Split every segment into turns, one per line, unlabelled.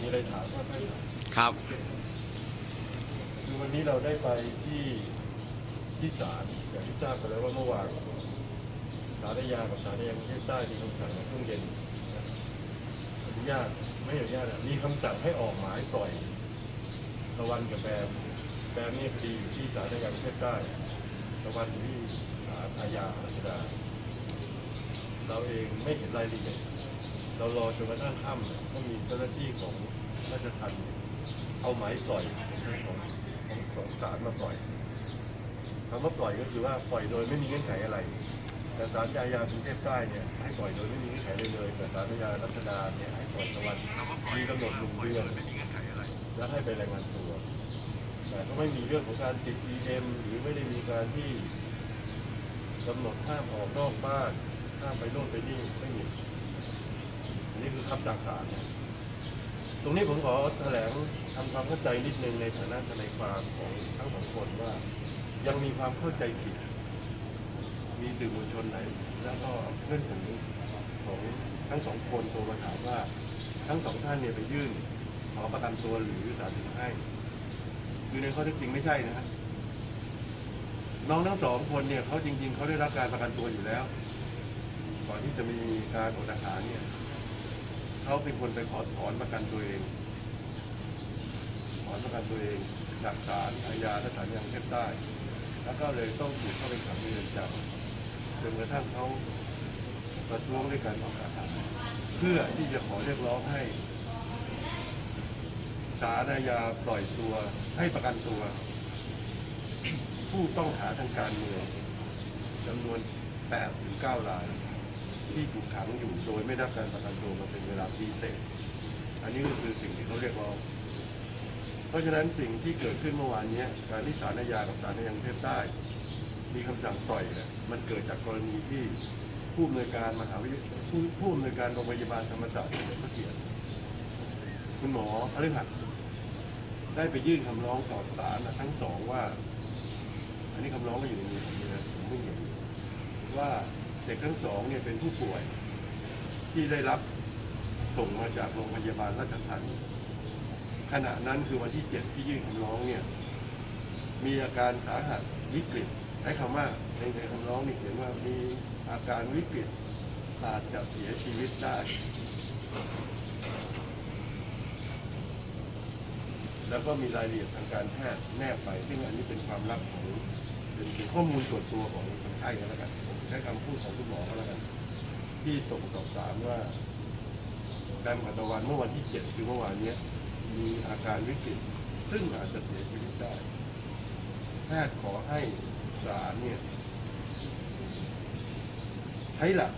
มีอะไรถามว่า
ครับ
คือวันนี้เราได้ไปที่ที่ศาลอย่างที่ทราบกันแล้วว่าเมื่อวานศาลอาญากับศาลอากรุงเทพใต้มีคำสั่งในช่วงเย็นอนุญาตไม่อนุญาตมีคำสั่งให้ออกหมายปล่อยตะวันกับแบมแบมนี่คดีอยู่ที่ศาลอาญากรุงเทพใต้ตะวันอยู่ที่ศาลอาญารัชดา เราเองไม่เห็นรายละเอียดเรารอจนกระทั่งค่ำก็มีเจ้าหน้าที่ของราชทัณฑ์เอาหมายปล่อยของของของศาลมาปล่อยคำว่าปล่อยก็คือว่าปล่อยโดยไม่มีเงื่อนไขอะไร แต่ศาลอาญากรุงเทพใต้เนี่ยให้ปล่อยโดยไม่มีเงื่อนไขเลยเลยแต่ศาลอาญารัชดาเนี่ยให้ปล่อยตะวันมีกำหนดหนึ่งเดือนแล้วให้ไปรายงานตัวแต่ก็ไม่มีเรื่องของการติด EM หรือไม่ได้มีการที่กำหนดห้ามออกนอกบ้าน ห้ามไปโน่นไปนี่ไม่มีอันนี้คือคำสั่งศาลตรงนี้ผมขอแถลงทำความเข้าใจนิดนึงในฐานะทนายความของทั้งสองคนว่า ยังมีความเข้าใจผิด มีสื่อมวลชนไหน แล้วก็เพื่อนผมของทั้งสองคนโทรมาถามว่าทั้งสองท่านเนี่ยไปยื่นขอประกันตัวหรือศาลถึงให้คือในข้อเท็จจริงไม่ใช่นะฮะน้องทั้งสองคนเนี่ยเขาจริง ๆเขาได้รับการประกันตัวอยู่แล้ว ก่อนที่จะมีการอดอาหารเนี่ยเขาเป็นคนไปขอถอนประกันตัวเอง ถอนประกันตัวเองจากศาลอาญาและศาลยังเทพใต้ แล้วก็เลยต้องถูกเข้าไปขังในเรือนจำจนกระทั่งเขาประท้วงด้วยการออกอาหารเพื่อที่จะขอเรียกร้องให้ศาลอาญาปล่อยตัวให้ประกันตัว ผู้ต้องหาทางการเมืองจำนวน8ถึง9ราย ที่ถูกขังอยู่โดยไม่ได้รับการประกันตัวมาเป็นเวลาปีเศษอันนี้ก็คือสิ่งที่เขาเรียกร้องเพราะฉะนั้นสิ่งที่เกิดขึ้นเมื่อวานนี้การที่ศาลอาญากับศาลอาญากรุงเทพใต้ มีคำสั่งปล่อยเนี่ยมันเกิดจากกรณีที่ผู้อำนวยการมหาวิทยาลัยผู้ผู้อำนวยการโรงพยาบาลธรรมศาสตร์เฉลิมพระเกียรติคุณหมอพฤหัสได้ไปยื่นคำร้องต่อศาลทั้งสองว่า อันนี้คำร้องก็อยู่ในมือผมเลยนะผมเพิ่เห็นว่า เด็กทั้งสองเนี่ยเป็นผู้ป่วยที่ได้รับส่งมาจากโรงพยาบาลราชทัณฑ์ขณะนั้นคือวันที่เจ็ดที่ยื่นคำร้องเนี่ยมีอาการสาหัสวิกฤตใช้คำว่าในในคำร้องนี่เขียนว่ามีอาการวิกฤตอาจจะเสียชีวิตได้ แล้วก็มีรายละเอียดทางการแพทย์แนบไปซึ่งอันนี้เป็นความลับของ เป็นข้อมูลส่วนตัวของคนไข้ก็แล้วกันผมใช้คำพูดของคุณหมอก็แล้วกัน ที่ส่งต่อสารว่าแบมกัตวันเมื่อวันที่เจ็ดคือเมื่อวานเนี้ยมีอาการวิกฤตซึ่งอาจจะเสียชีวิตได้ แพทย์ขอให้ศาลเนี่ย ใช้หลัก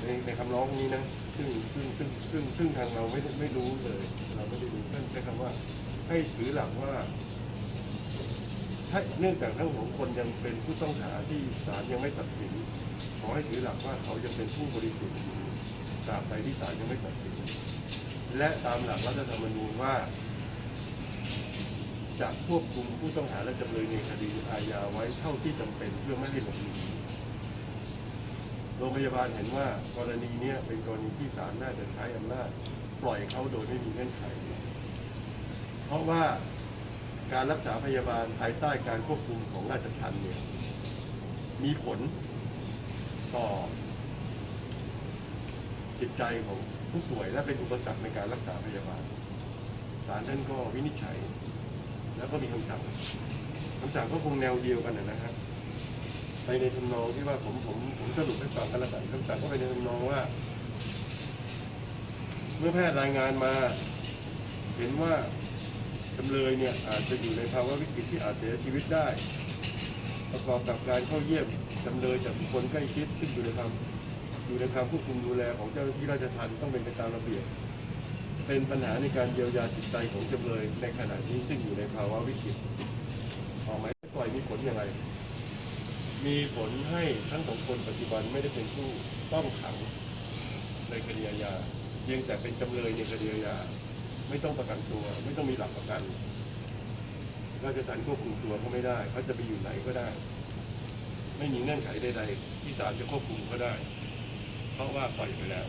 ในในคำร้องนี้นะ ซึ่งซึ่งซึ่งซึ่งซึ่งทางเราไม่ได้ไม่รู้เลย เราไม่ได้รู้ท่านใช้คำว่า ให้ถือหลักว่า ถ้าเนื่องจากทั้งสองคนยังเป็นผู้ต้องหาที่ศาลยังไม่ตัดสิน ขอให้ถือหลักว่าเขายังเป็นผู้บริสุทธิ์ตราบใดที่ศาลยังไม่ตัดสิน และตามหลักรัฐธรรมนูญว่าจะควบคุมผู้ต้องหาและจำเลยในคดีอาญาไว้เท่าที่จำเป็นเพื่อไม่ให้หลบหนีโรงพยาบาลเห็นว่ากรณีนี้เป็นกรณีที่ศาลน่าจะใช้อำนาจปล่อยเขาโดยไม่มีเงื่อนไข เพราะว่า การรักษาพยาบาลภายใต้การควบคุมของราชทัณฑ์เนี่ยมีผลต่อจิตใจของผู้ป่วยและเป็นอุปสรรคในการรักษาพยาบาลศาลท่านก็วินิจฉัย แล้วก็มีคำสั่งคำสั่งก็คงแนวเดียวกันนะครับ ไปในทำนองที่ว่าผมผมผมสรุปให้ฟังกันล้วกันคำสั่งก็ไปในทำนองว่า เมื่อแพทย์รายงานมา เห็นว่า จำเลยเนี่ยอาจจะอยู่ในภาวะวิกฤตที่อาจเสียชีวิตได้ ประกอบกับการเข้าเยี่ยมจำเลยจากบุคคลใกล้ชิดซึ่งอยู่ในความอยู่ในความควบคุมดูแลของเจ้าหน้าที่ราชทัณฑ์ต้องเป็นไปตามระเบียบเป็นปัญหาในการเยียวยาจิตใจของจำเลยในขณะนี้ซึ่งอยู่ในภาวะวิกฤตออกหมายปล่อยมีผลอย่างไร มีผลให้ทั้งสองคนปัจจุบันไม่ได้เป็นผู้ต้องขังในคดีอาญาเพียงแต่เป็นจำเลยในคดีอาญา ไม่ต้องประกันตัว ไม่ต้องมีหลักประกันราชทัณฑ์ควบคุมตัวเขาไม่ได้เขาจะไปอยู่ไหนก็ได้ ไม่มีเงื่อนไขใดๆที่ศาลจะควบคุมเขาได้ เพราะว่าปล่อยไปแล้ว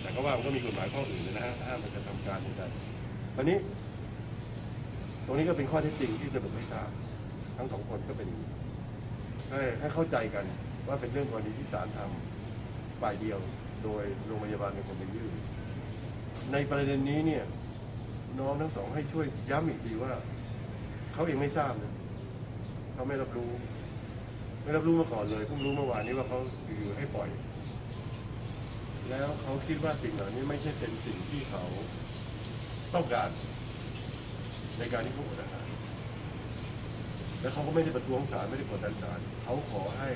แต่ก็ว่ามันก็มีกฎหมายข้ออื่นนะฮะห้ามมันจะทำการเหมือนกันวันนี้ ตรงนี้ก็เป็นข้อเท็จจริงที่สรุปให้ทราบทั้งสองคนก็เป็นให้ให้เข้าใจกันว่าเป็นเรื่องกรณีที่ศาลทำฝ่ายเดียว โดยโรงพยาบาลเป็นคนไปยื่น ในประเด็นนี้เนี่ย น้องทั้งสองให้ช่วยย้ำอีกทีว่า เขาเองไม่ทราบนะเขาไม่รับรู้ ไม่รับรู้มาก่อนเลยเพิ่งรู้เมื่อวานนี้ว่าเขาอยู่ให้ปล่อย แล้วเขาคิดว่าสิ่งเหล่านี้ไม่ใช่เป็นสิ่งที่เขาต้องการ ในการที่เขาอดอาหารแล้วเขาก็ไม่ได้ประท้วงศาลไม่ได้กดดันศาลเขาขอให้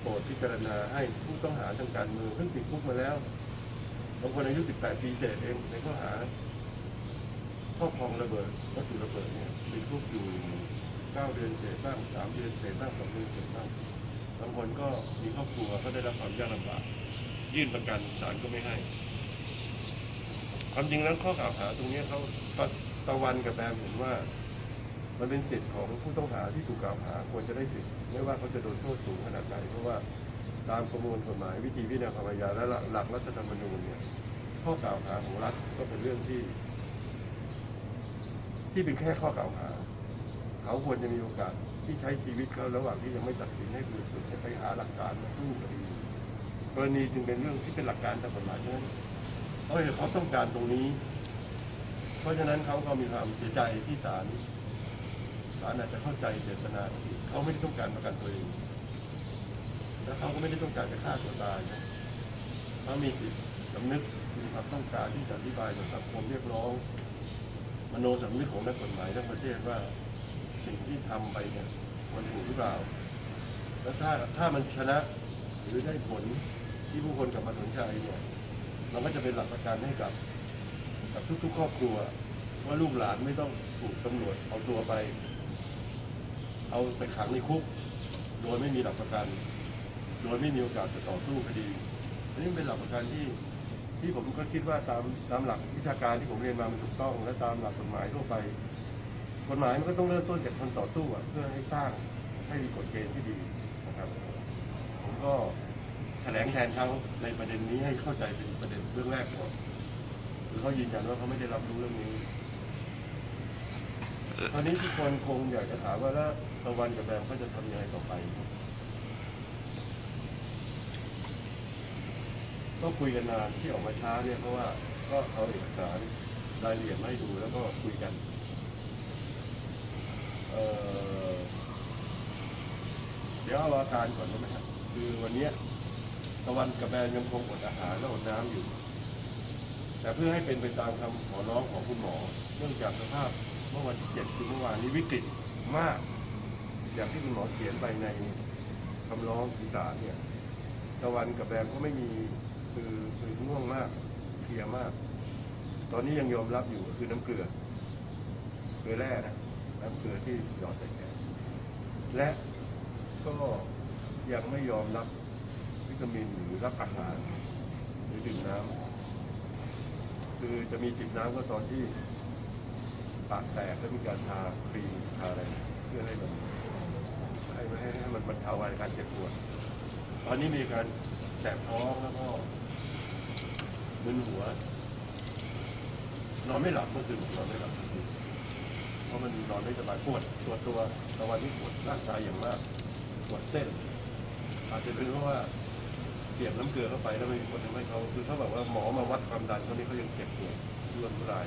โปรดพิจารณาให้ผู้ต้องหาทางการเมืองซึ่งติดคุกมาแล้ว บางคนอายุ 18 ปีเศษเองในข้อหาครอบครองระเบิดวัตถุระเบิดเนี่ยติดคุกอยู่ 9 เดือนเศษบ้าง 3 เดือนเศษบ้าง2เดือนเศษบ้างบางคนก็มีครอบครัวก็ได้รับความยากลำบากยื่นประกันศาลก็ไม่ให้ความจริงแล้วข้อกล่าวหาตรงนี้เขาตะตะวันกับแบมเห็นว่า มันเป็นสิทธิ์ของผู้ต้องหาที่ถูกกล่าวหาควรจะได้สิทธิ์ไม่ว่าเขาจะโดนโทษสูงขนาดไหนเพราะว่า ตามประมวลกฎหมายวิธีพิจารณาความอาญาและหลักรัฐธรรมนูญเนี่ยข้อกล่าวหาของรัฐก็เป็นเรื่องที่ ที่เป็นแค่ข้อกล่าวหา เขาควรจะมีโอกาสที่ใช้ชีวิตเขาระหว่างที่ยังไม่ตัดสินให้บริสุทธิ์ไปหาหลักการมาสู้คดีกรณีจึงเป็นเรื่องที่เป็นหลักการตามกฎหมายเพราะฉะนั้นเขาเขาต้องการตรงนี้ เพราะฉะนั้นเขาก็มีความเสียใจที่ศาลศาลอาจจะเข้าใจเจตนาเขาไม่ได้ต้องการประกันตัวเอง และเขาก็ไม่ได้ต้องการจะฆ่าตัวตายนะเขามีจิตสำนึกมีความต้องการที่จะอธิบายต่อสังคมเรียกร้อง มโนสำนึกของนักกฎหมายทั้งประเทศว่าสิ่งที่ทำไปเนี่ยมันถูกหรือเปล่า แล้วถ้าถ้ามันชนะหรือได้ผลที่ผู้คนกลับมาสนใจเนี่ยมันก็จะเป็นหลักประกันให้กับ กับทุก ๆ ครอบครัว ว่าลูกหลานไม่ต้องถูกตำรวจเอาตัวไป เอาไปขังในคุก โดยไม่มีหลักประกัน โดยไม่มีโอกาสจะต่อสู้คดีอันนี้เป็นหลักประกันที่ที่ผมก็คิดว่าตามตามหลักวิชาการที่ผมเรียนมามันถูกต้อง และตามหลักกฎหมายทั่วไป กฎหมายมันก็ต้องเริ่มต้นจากคนต่อสู้เพื่อให้สร้างให้มีกฎเกณฑ์ที่ดีนะครับ ผมก็แถลงแทนเขาในประเด็นนี้ให้เข้าใจเป็นประเด็นเรื่องแรกก่อนคือเขายืนยันว่าเขาไม่ได้รับรู้เรื่องนี้ตอนนี้ทุกคนคงอยากจะถามว่าแล้วตะวันกับแบมเขาจะทำยังไงต่อไป ก็คุยกันนานที่ออกมาช้าเนี่ยเพราะว่าก็เอาเอกสารรายละเอียดมาให้ดูแล้วก็คุยกันเอ่อเดี๋ยวเอาอาการก่อนได้ไหมครับคือวันนี้ตะวันกับแบนยังคงอดอาหารและอดน้ำอยู่ แต่เพื่อให้เป็นไปตามคำขอร้องของคุณหมอ เนื่องจากสภาพเมื่อวันที่เจ็ดคือเมื่อวานนี้วิกฤตมาก อย่างที่คุณหมอเขียนไปในคำร้องอีสานเนี่ยตะวันกับแบมก็ไม่มี คือคือง่วงมากเพลียมาก ตอนนี้ยังยอมรับอยู่คือน้ำเกลือเกลือแร่นะน้ำเกลือที่หยอดใส่แขนและก็ยังไม่ยอมรับวิตามินหรือรับอาหารหรือดื่มน้ำคือจะมีจิบน้ำก็ตอนที่ปากแตกแล้วมีการทาครีมทาอะไร เพื่อให้มันให้ให้ให้มันบรรเทาอาการเจ็บปวด ตอนนี้มีการแสบท้องแล้วก็ มึนหัว นอนไม่หลับเมื่อคืนนอนไม่หลับเพราะมันนอนไม่สบายปวดปวดตัวตะวันนี้ปวดร่างกายอย่างมากปวดเส้น อาจจะเป็นเพราะว่าเสียบน้ำเกลือเข้าไปแล้วไม่มีผลทำให้เขาคือเขาบอกว่าหมอมาวัดความดันเขานี่เขายังเจ็บปวดรุนแรง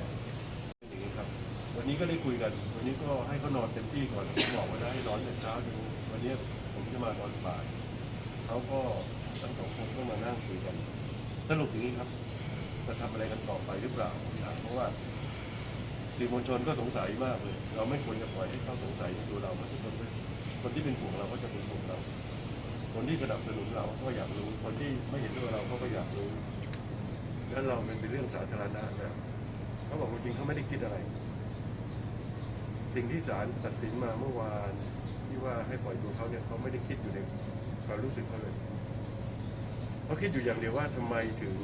อย่างนี้ครับ วันนี้ก็ได้คุยกัน วันนี้ก็ให้เขานอนเต็มที่ก่อนผมบอกว่าจะให้นอนแต่เช้าดูวันนี้ผมจะมานอนบ่ายเขาก็ทั้งสองคนก็มานั่งคุยกันสรุปอย่างนี้ครับ จะทำอะไรกันต่อไปหรือเปล่าเพราะว่าสื่อมวลชนก็สงสัยมากเลย เราไม่ควรจะปล่อยให้เขาสงสัยในตัวเราเพราะทุกคนคนที่เป็นห่วงเราก็จะเป็นห่วงเรา คนที่สนับสนุนเราก็อยากรู้ คนที่ไม่เห็นด้วยเราเขาก็อยากรู้ แล้วเราเป็นเรื่องสาธารณะนะเขาบอกว่าจริงเขาไม่ได้คิดอะไร สิ่งที่ศาลตัดสินมาเมื่อวานที่ว่าให้ปล่อยตัวเขาเนี่ยเขาไม่ได้คิดอยู่ในความรู้สึกเขาเลยเขาคิดอยู่อย่างเดียวว่าทำไมถึง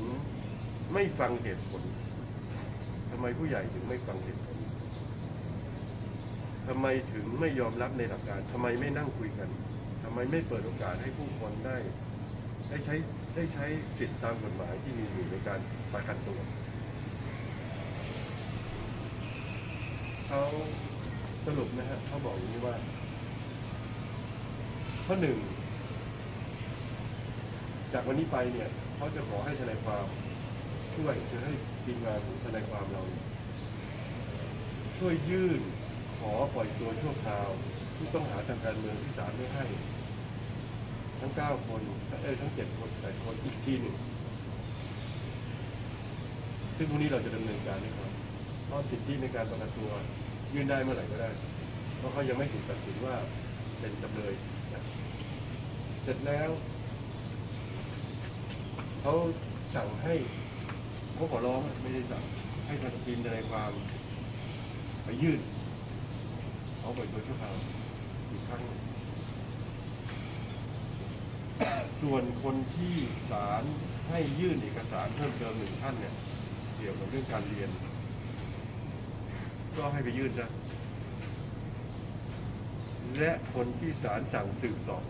ไม่ฟังเหตุผลทำไมผู้ใหญ่ถึงไม่ฟังเหตุผลทำไมถึงไม่ยอมรับในหลักการทำไมไม่นั่งคุยกันทำไมไม่เปิดโอกาสให้ผู้คนได้ ได้ใช้ได้ใช้สิทธิตามกฎหมายที่มีอยู่ในการประกันตัวเขาสรุปนะฮะเขาบอกอย่างนี้ว่า ข้อหนึ่ง จากวันนี้ไปเนี่ยเขาจะขอให้ทนายความ ช่วยคือให้ทีมงานของทนายความเรา ช่วยยื่นขอปล่อยตัวชั่วคราวผู้ต้องหาทางการเมืองที่ศาลไม่ให้ ทั้งเก้าคนเอ้ยทั้งเจ็ดคนแปดคนอีกทีหนึ่งซึ่งพรุ่งนี้เราจะดำเนินการให้เขาเพราะสิทธิในการประกันตัว ยื่นได้เมื่อไหร่ก็ได้ เพราะเขายังไม่ถูกตัดสินว่าเป็นจำเลยนะเสร็จแล้ว เขาสั่งให้ เขาขอร้องไม่ได้สั่งให้ทางทีมทนายความไปยื่นเขาไปตัวชั่วคราวอีกครั้งหนึ่งส่วนคนที่ศาลให้ยื่นเอกสารเพิ่มเติมหนึ่งท่านเนี่ยเกี่ยวกับเรื่องการเรียน ก็ให้ไปยื่นนะและคนที่ศาลสั่งสืบสอบ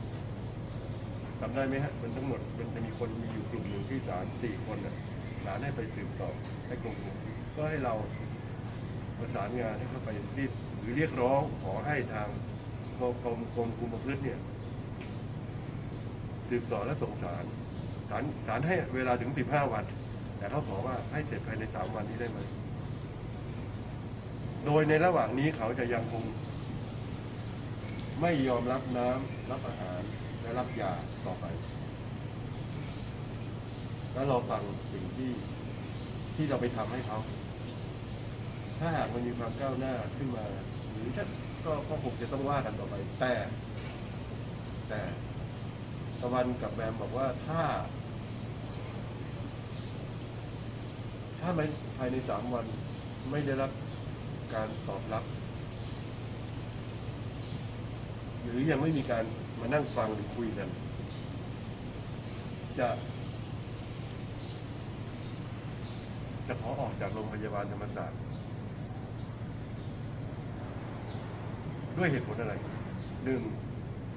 จำได้ไหมฮะมันทั้งหมดมันจะมีคนมีอยู่กลุ่มหนึ่งที่ศาลสี่คนน่ะ ศาลให้ไปสืบสอให้กลุ่มก็ให้เราประสานงานให้เข้าไปรีบหรือเรียกร้องขอให้ทางกรมกรมกรมคุมประพฤติเนี่ยสืบสอและส่งสารศาลศาลให้เวลาถึงสิบห้าวัน แต่เขาขอว่าให้เสร็จภายในสามวันนี้ได้ไหมโดยในระหว่างนี้เขาจะยังคง ไม่ยอมรับน้ำรับอาหารและรับยาต่อไป แล้วเราฟังสิ่งที่ที่เราไปทำให้เขา ถ้าหากมันมีความก้าวหน้าขึ้นมา หรือถ้าก็ก็คงจะต้องว่ากันต่อไป แต่ แต่ตะวันกับแบมบอกว่าถ้า ถ้าไม่ภายในสามวันไม่ได้รับการตอบรับ หรือยังไม่มีการมานั่งฟังหรือคุยกัน จะ จะขอออกจากโรงพยาบาลธรรมศาสตร์ ด้วยเหตุผลอะไรหนึ่ง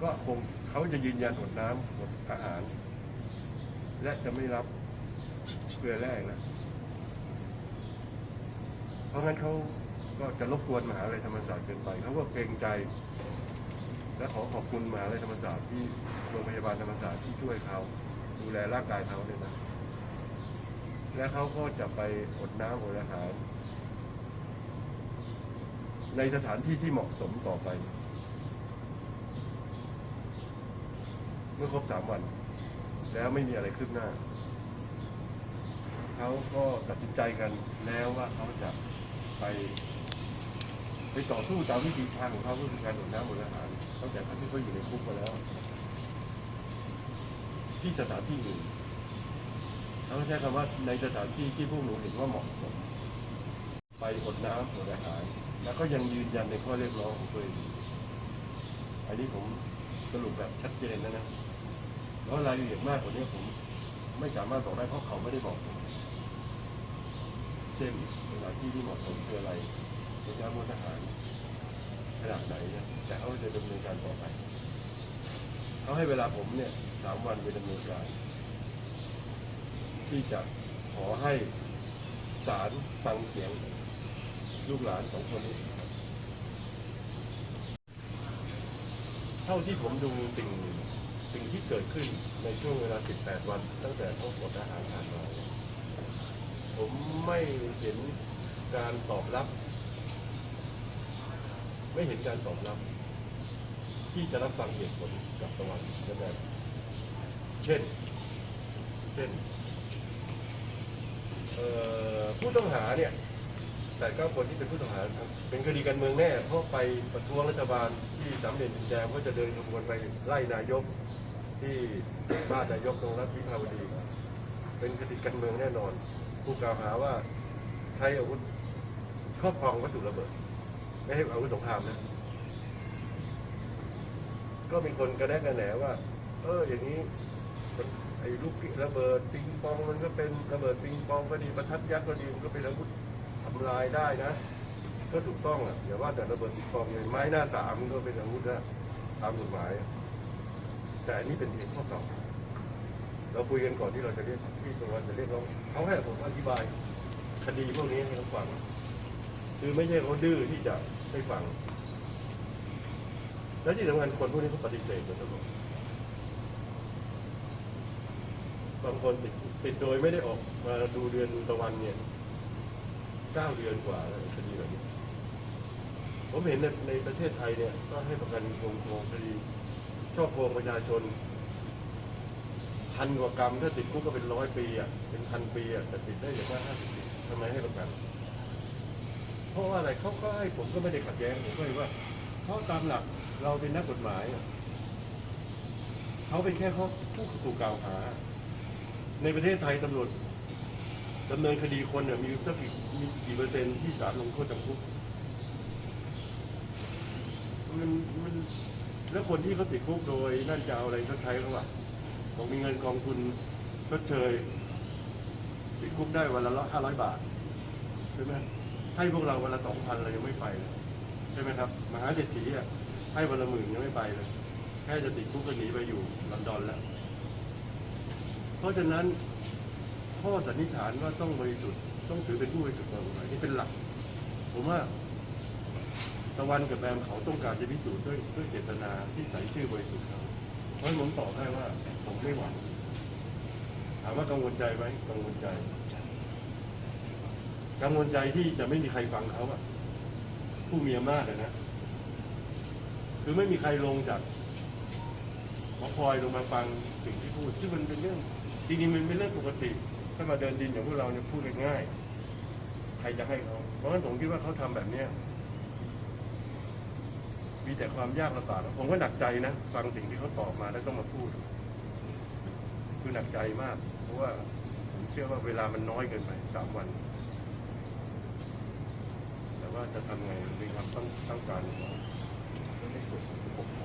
ก็คงเขาจะยืนยันอดน้ำอดอาหาร และจะไม่รับเกลือแร่นะเพราะงั้นเขาก็จะรบกวนมหาลัยธรรมศาสตร์เกินไปเขาก็เกรงใจ และขอขอบคุณมหาลัยธรรมศาสตร์ที่โรงพยาบาลธรรมศาสตร์ที่ช่วยเขาดูแลร่างกายเขาเนี่ยนะ และเขาก็จะไปอดน้ำอดอาหาร ในสถานที่ที่เหมาะสมต่อไป เมื่อครบสามวัน แล้วไม่มีอะไรคืบหน้า เขาก็ตัดสินใจกันแล้วว่าเขาจะไป ไปต่อสู้ตามวิธีทางของเขาก็คือการอดน้ำอดอาหารตั้งแต่ที่เขาอยู่ในคุกมาแล้ว ที่สถานที่อื่น เขาใช้คำว่าในสถานที่ที่พวกหนูเห็นว่าเหมาะสม ไปอดน้ำอดอาหาร แล้วก็ยังยืนยันในข้อเรียกร้องของตัวเองอันนี้ผมสรุปแบบชัดเจนนะนะแล้วรายละเอียดมากกว่านี้ผมไม่สามารถบอกได้เพราะเขาไม่ได้บอกผมเช่นสถานที่ที่เหมาะสมคืออะไรในการบนทหารขนาดไหนเนี่ยแต่เขาจะดำเนินการต่อไปเขาให้เวลาผมเนี่ยสามวันไปดำเนินการ ที่จะขอให้ศาลฟังเสียงลูกหลานของคนนี้ เท่าที่ผมดูสิ่งสิ่งที่เกิดขึ้นในช่วงเวลา 18 วัน ตั้งแต่เขากดอาหารผ่านมาผมไม่เห็นการตอบรับ ไม่เห็นการตอบรับ ที่จะรับฟังเหตุผลกับตะวันนะครับเช่น เช่น ผู้ต้องหาเนี่ยแต่ก้าคนที่เป็นผู้ต้องหาเป็นคดีการเมืองแน่เพราะไปประท้วงรัฐบาลที่สามเหลี่ยมดินแดงก็จะเดินขบวนไปไล่นายกที่บ้านนายกตรงรัฐวิภาวดี เป็นคดีการเมืองแน่นอน ผู้กล่าวหาว่าใช้อาวุธครอบครองวัตถุระเบิด ไม่ให้อาวุธสงครามนะก็มีคนกระแนะกระแหนว่า เอออย่างนี้ อ้ลูกระเบิดปิงปองมันก็เป็นระเบิดปิงปองก็ดีประทัดยักษ์ก็ดีมันก็เป็นอาวุธทำลายได้นะก็ถูกต้องอะอย่าว่าแต่ระเบิดปิงปองเลยไม้หน้าสามมันก็เป็นอาวุธนะตามกฎหมาย แต่อันนี้เป็นเพียงข้อกล่าวหาเราคุยกันก่อนที่เราจะเรียกที่ตะวันจะเรียกร้องเขาให้ผมอธิบาย คดีพวกนี้ให้เขาฟัง คือไม่ใช่เขาดื้อที่จะให้ฟัง และที่สำคัญคนพวกนี้เขาปฏิเสธมาตลอด บางคนติดติดโดยไม่ได้ออกมาดูเดือนดูตะวันเนี่ยเก้าเดือนกว่าแล้วคดีแบบนี้ ผมเห็นในในประเทศไทยเนี่ย ก็ให้ประกันโกงโกงคดีชอบโกงประชาชนพันกว่ากรรมถ้าติดคุกก็เป็นร้อยปีอะเป็นพันปีอะแต่ติดได้อย่างว่าห้าสิบปีทำไมให้ประกัน เพราะว่าอะไรเขาก็ให้ผมก็ไม่ได้ขัดแย้งผมก็เลยว่าเขาตามหลักเราเป็นนักกฎหมายเขาเป็นแค่เขาผู้ถูกกล่าวหา ในประเทศไทยตำรวจดำเนินคดีคนเนี่ยมีสักกี่มีกี่เปอร์เซ็นต์ที่ศาลลงโทษจำคุกมันมันแล้วคนที่เขาติดคุกโดยนั่นจะเอาอะไรชดใช้เขาอะบอกมีเงินกองทุนชดเชยติดคุกได้วันละห้าร้อยบาทใช่ไหมให้พวกเราวันละสองพันเรายังไม่ไปเลยใช่ไหมครับมหาเศรษฐีอะให้วันละหมื่นยังไม่ไปเลยแค่จะติดคุกก็หนีไปอยู่ลอนดอนแล้ว ราะฉะนั้นข้อสันนิษฐานว่าต้องบริสุทธิ์ต้องถือเป็นผู้บริสุทธิ์ตามกฎหมายนี่เป็นหลัก ผมว่าตะวันกับแบมเขาต้องการจะพิสูจน์ด้วยด้วยเจตนาที่ใส่ชื่อบริสุทธิ์เขาเพราะฉะนั้นผมตอบให้ว่าผมไม่หวังถามว่ากังวลใจไหมกังวลใจ กังวลใจที่จะไม่มีใครฟังเขาอะผู้มีอำนาจนะ คือไม่มีใครลงจากหอคอยลงมาฟังสิ่งที่พูดซึ่งมันเป็นเรื่อง จริงๆมันเป็นเรื่องปกติ ถ้ามาเดินดินอย่างพวกเราเนี่ยพูดกันง่าย ใครจะให้เขาเพราะฉะนั้นผมคิดว่าเขาทำแบบเนี้ยมีแต่ความยากลำบากผมก็หนักใจนะฟังสิ่งที่เขาตอบมาแล้วต้องมาพูด คือหนักใจมาก เพราะว่าผมเชื่อว่าเวลามันน้อยเกินไปสามวัน แต่ว่าจะทำไงมันเป็นความต้องต้องการของในส่วนของปกครอง